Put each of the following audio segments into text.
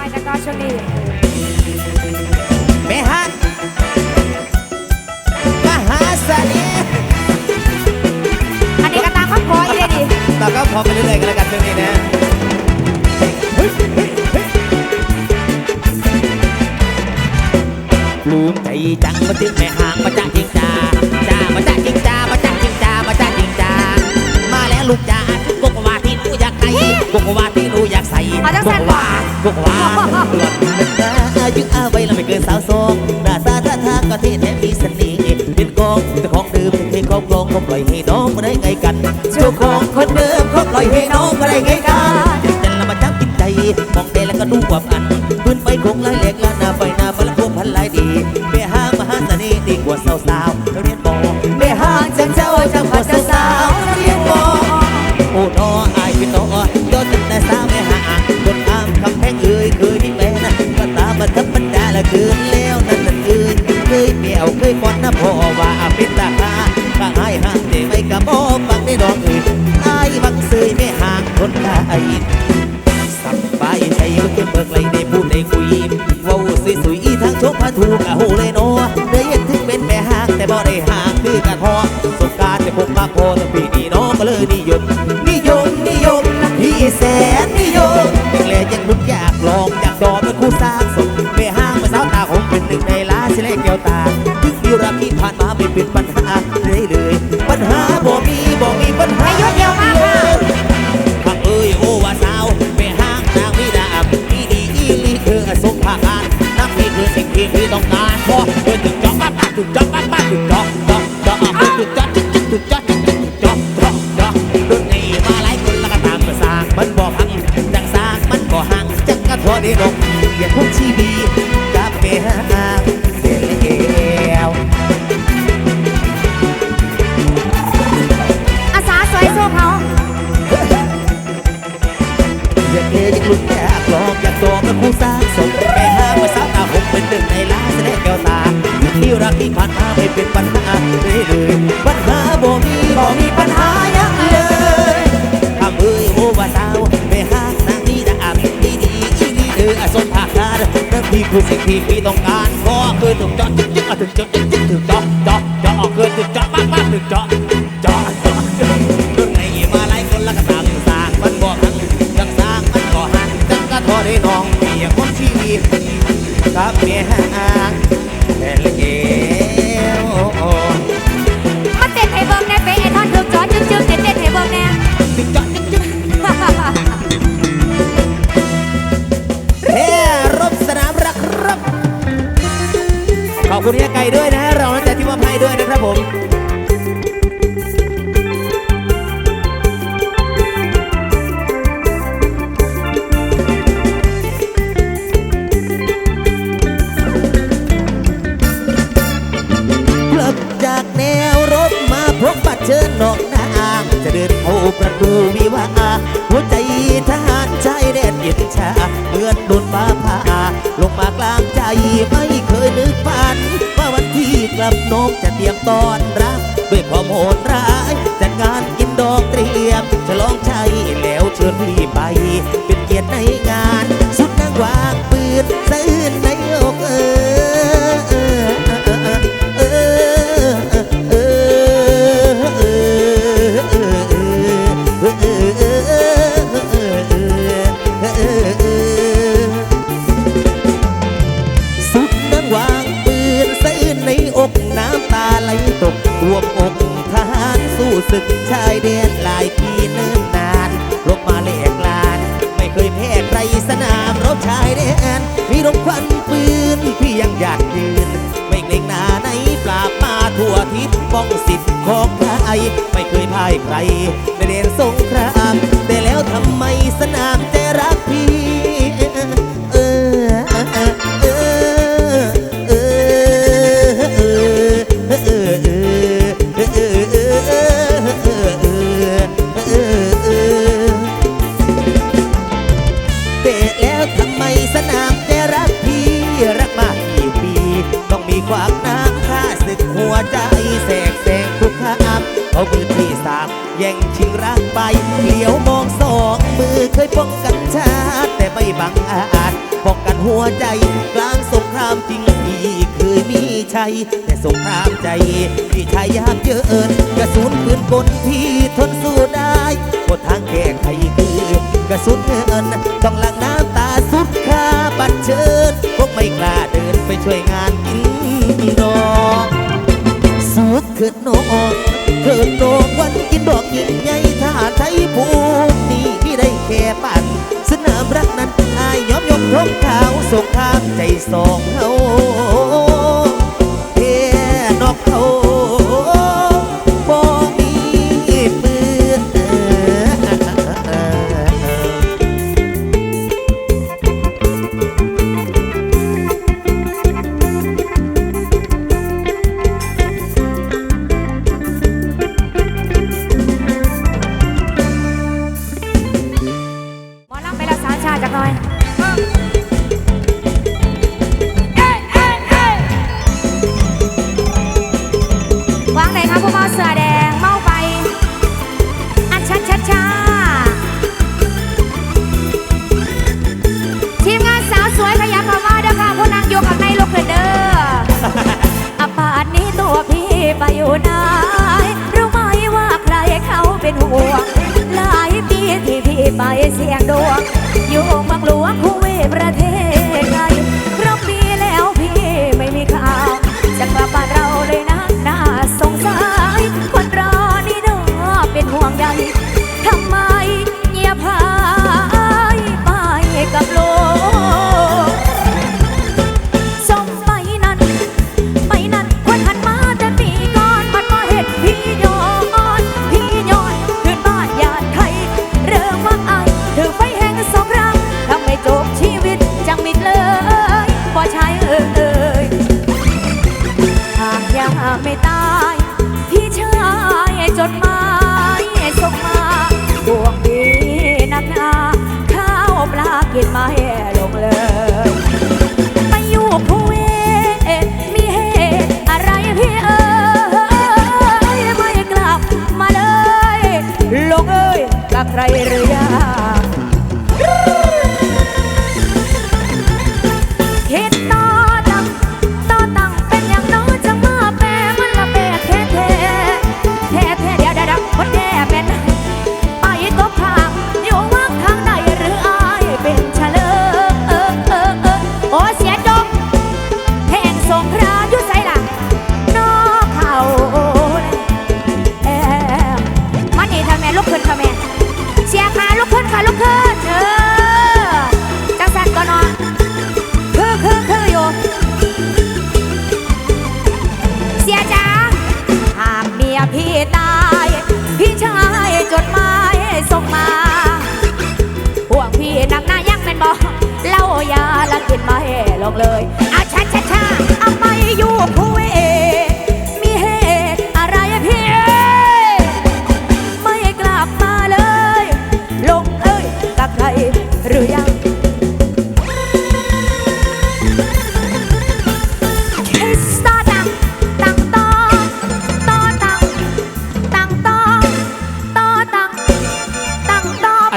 ไป ก็ปล่อยให้น้องมาได้ไงกันเจ้าของคนเดิมเขาปล่อยให้น้องมาได้ไงกันจังจันละมาจับกินใจมองแต่แล้วก็ดูความอันพื้นไปคงลายแหลกลานหน้าไปหน้ามาละพวกพันหลดีแม่ห้างมหาเสน่ห์ดีกว่าสาวสาวเรียนบอกแม่ห้างจังเจ้าจังกว่าสาวสาวเรียนบอกโอ้นออายพี่น้อยอดตั้งแต่สาวไม่ห่างคนอามคำแพงเอ่ยเคยมีแฟนก็ตามมาธรรมดาละเกินแล้วนั่นนั่นเอ่ยเคยเปี่ยวเคยฟอนนะพ่อว่า ไอ้สับายใจก็เก็บเบิกไหลได้พูดได้คุยว้าสวยๆทั้งโชกพาถูกกะโหเลยเนาะได้เห็นถึงเป็นแม่ห่างแต่บ่ได้ห่างคือกะทอสงการจะพบมากพอแต่ปีนี้น้องก็เลยนิยมนิยมนิยมนี่แสนนิยมเด็กเลยยังลุกอยากลองอยากดอเป็นคู่สร้าง อด ย็นชาเหมือนโดนฟ้าผ่าลงมากลางใจไม่เคยนึกฝัน ว่าวันที่กลับนกจะเตรียมต้อนรับ ด้วยความโหดร้ายจัดงานกินดอกเตรียมฉลองชัยแล้วเชิญพี่ไป เป็นเกียรติในงาน สุดนางวางปืนสะอื้นในอกเออ สู้ศึกชายเดนหลายปีเนิ่นนานลบมาแหลกลาน ไม่เคยแพ้ใครสนามรบชายแดนมีรบควันปืนพี่ยังอยากยืน ไม่เกรงหน้าในปราบมาทั่วทิศป้องสิทธิ์ของใครไม่เคยพ่ายใครในเด่นสงครามแต่แล้วทำไม ใจ กลางสงครามจริงพี่เคยมีชัย แต่สงครามใจพี่ชายยากเยอะเอินกระสุนปืนกลพี่ทนสู้ได้บนทางแก้ไขคือกระสุนเงินต้องหลังน้ำตาสุดค่าบัดเชิญพวกไม่กล้าเดินไปช่วยงานกินดอกสุดเกิดนอกเกิดนอกวันกินดอกยิ่งใหญ่ท่าไทยภูมิ ได้แค่ปั่นสนามรักนั้นอายยอมยกทงขาวส่งทางใจสองเฮาเฮนอกเขา 妈，你别玩儿了。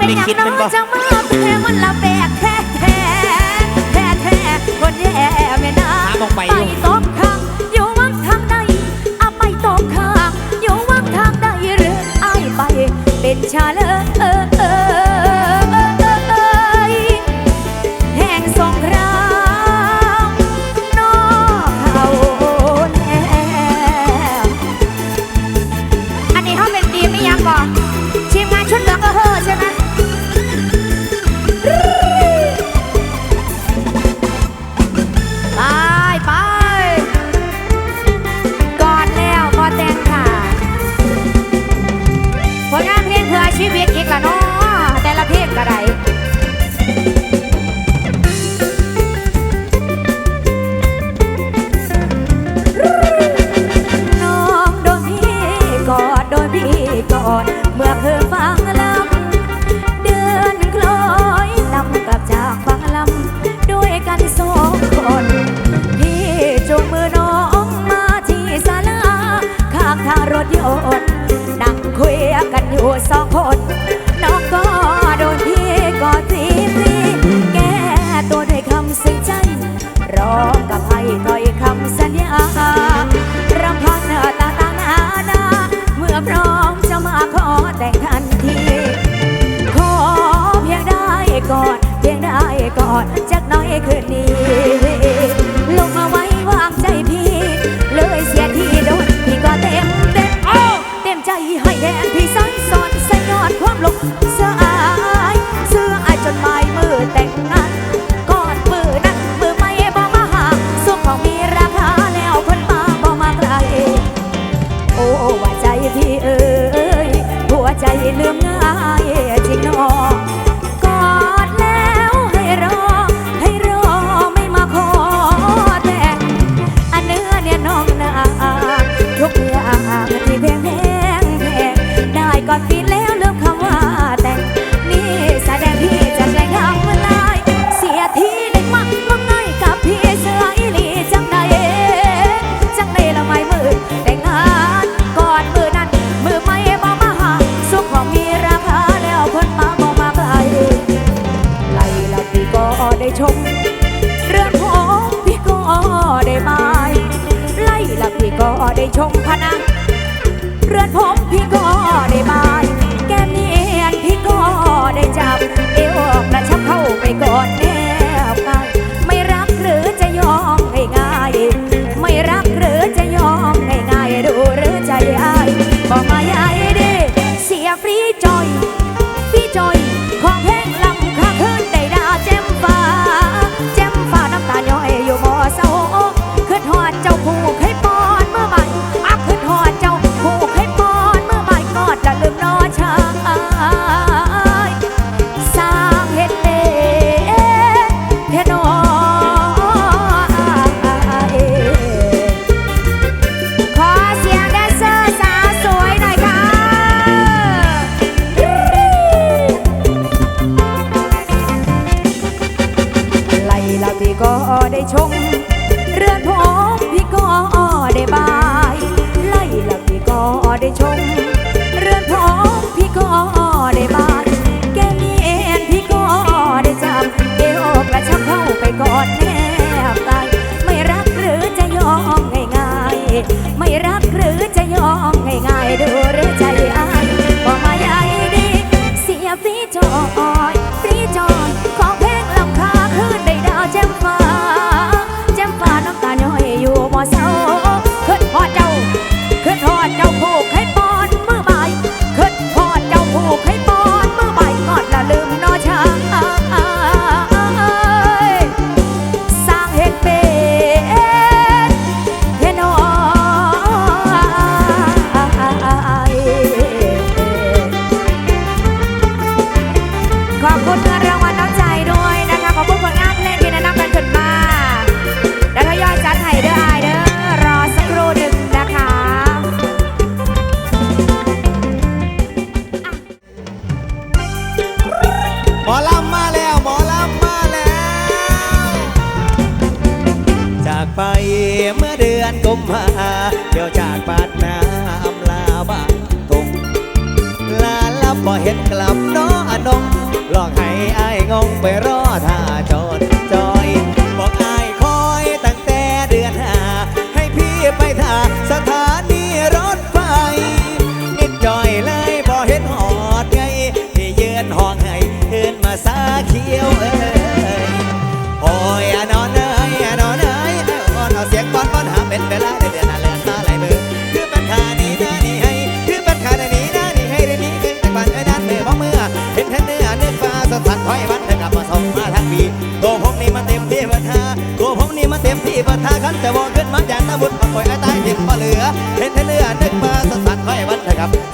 เป็นหยังน้องจะมาแพ้มันละแบกแท้แท้แท้แท้คนแย่แม่นะไปสอ ชงพนะ เรือนผม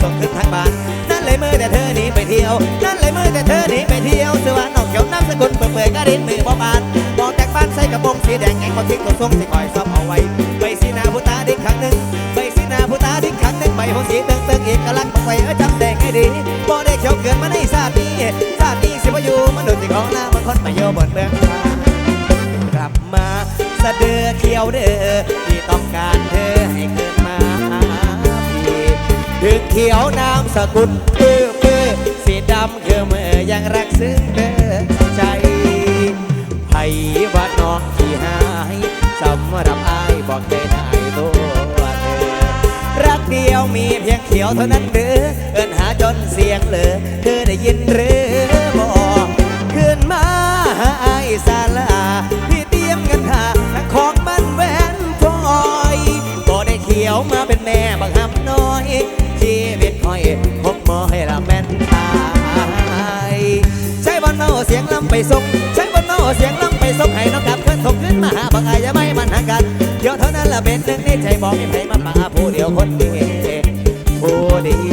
ส่งคืนทางบ้าน นั่นเลยมือแต่เธอหนีไปเที่ยว นั่นเลยมือแต่เธอหนีไปเที่ยวสื้อวานอกเขียวน้ำสกุลเปื่อยๆก็รินมือบ่บานบอกจากบ้านใส่กระโปรงสีแดงแงงเขาทิ้งเขาส่งสิคอยซับเอาไว้ใบสีนาผู้ตาดิ้ครั้งหนึ่งใบสีนาผู้ตาดิ้ครั้งหนึ่งไปหัวสีเติงเติงอีกลักษณ์บอกไปเออจำแดงให้ดีบ่ได้เขียวเกินมาในซาตีซาตินี้สิบอยู่มันโดนติของหน้ามันคนไปโยบนเบื้องกลับมาสะเดือเขียวเด้อที่ต้องการเธอ เขียวนามสกุลเปื้อเปื้อสีดำคือเมื่อยังรักซึ้งเด้อใจไผว่าน้องที่หายสำหรับอายบอกได้ได้ตัวเธอรักเดียวมีเพียงเขียวเท่านั้นหรือเอินหาจนเสียงเลือเธอได้ยินหรือบอกขึ้นมาหาอายสาลาพี่เตรียมเงินหาของมันแหวนพลอยก็ได้เขียวมาเป็นแม่บังคับน้อย ชีวิตคอยคงมอให้ละแม่นตายใช้บอลเนาเสียงลำไปส่งใช้บอลเนาเสียงลำไปส่งให้น้องกลับเขินส่งขึ้นมาหาบังอายจะไม่มันห่ากันเดี๋ยวเท่านั้นละเป็นหนึ่งในใจบอกไม่ไผมาปาผู้เดียวคนดีผู้ดี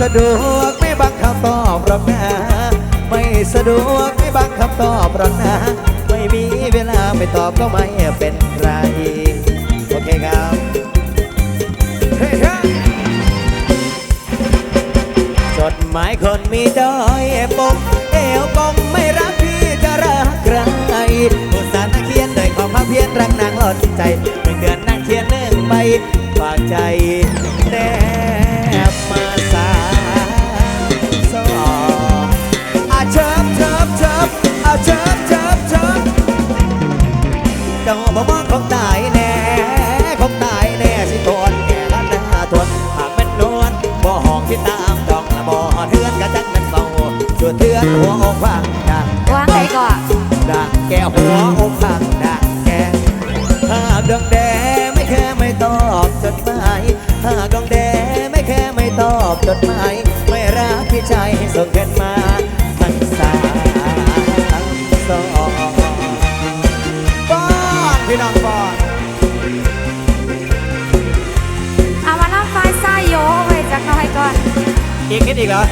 สะดวกไม่บังคับตอบหรอกนะไม่สะดวกไม่บังคับตอบหรอกนะ ไม่มีเวลาไม่ตอบก็ไม่เป็นไร โอเคครับเฮ้ยเฮ้ยจดหมายคนมีดอยปมเอวกลมไม่รักพี่จะรักใครอุตส่าห์นั่งเขียนเลยขอพระเพียรรักนางหลอนใจหนึ่งเดือนนั่งเขียนหนึ่งใบฝากใจ เจ้าบ่มองคงตายแน่คงตายแน่สิทนแก่ละหน้าทนหากเป็นนวลบ่ห้องที่ตามดองละบ่เทือนกะจักนั้นเบาชวนเทือนหัวอกฟังดังวางไหนก่อนดังแก้หัวอกฟังดังแก่หากดวงแดงไม่แค่ไม่ตอบจดหมายหากดวงแดงไม่แค่ไม่ตอบจดหมายไม่รักพี่ใจส่งกันมา พี่น้องป้อนเอามาล่ำไฟไส้โยไว้จักหน่อยก่อน อีกนิดอีกเหรอ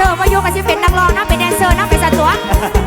เชอร์ว่ายุก็สิเป็นนักร้องนะเป็นแดนเซอร์นะเป็นสัตว์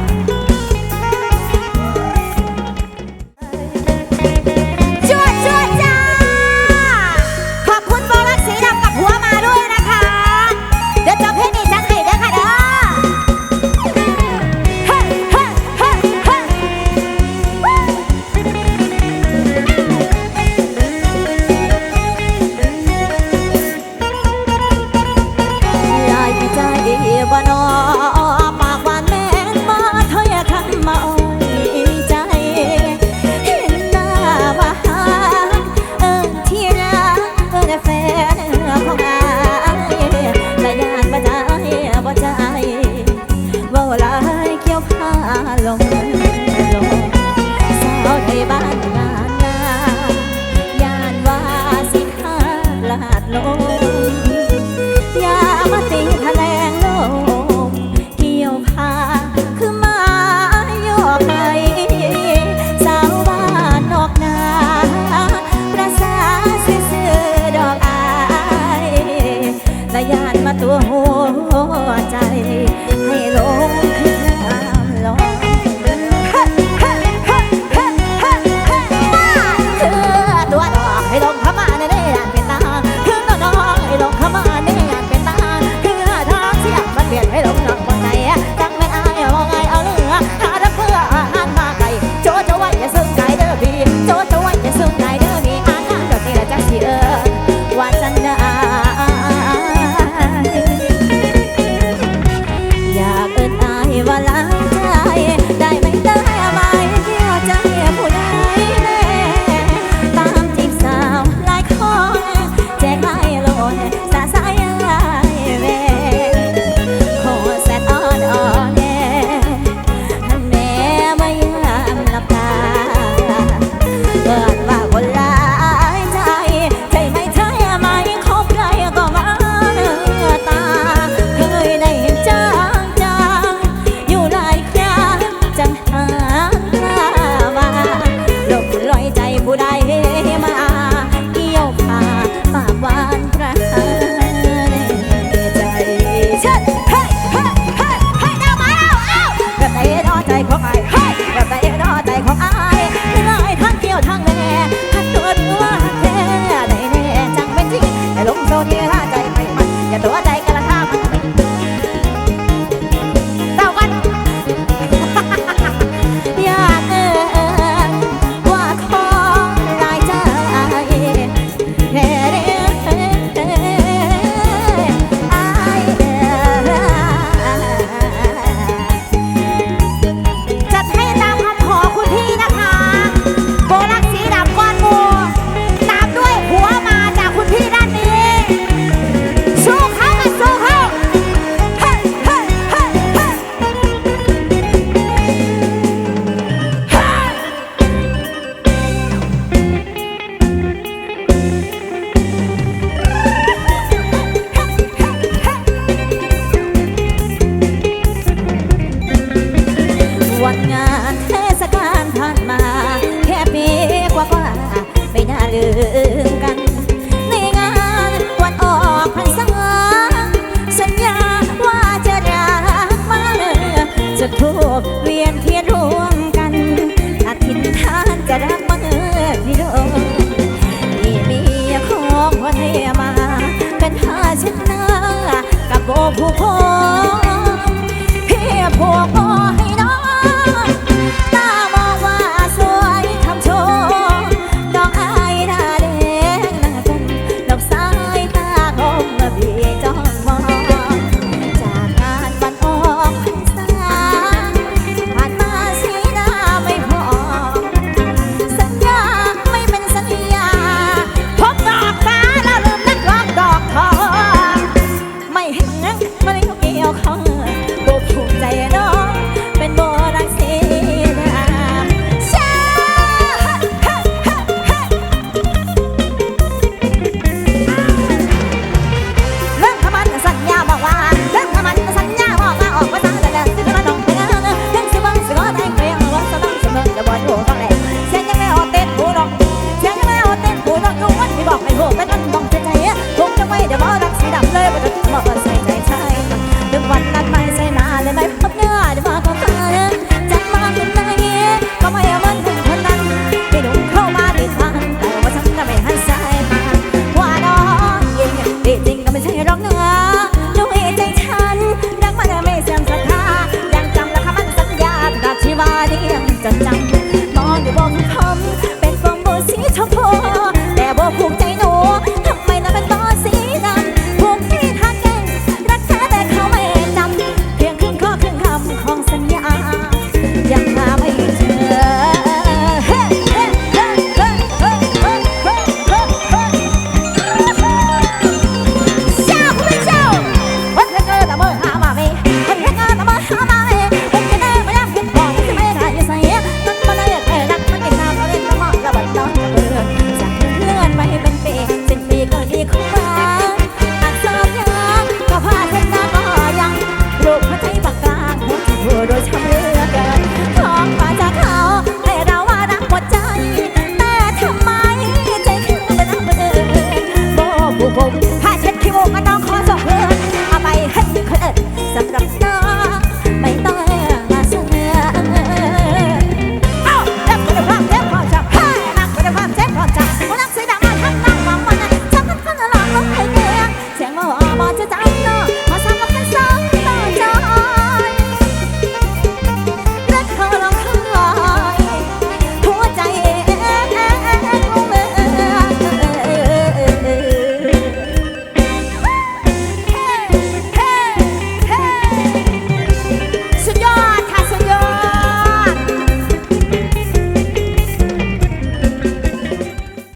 ของไอ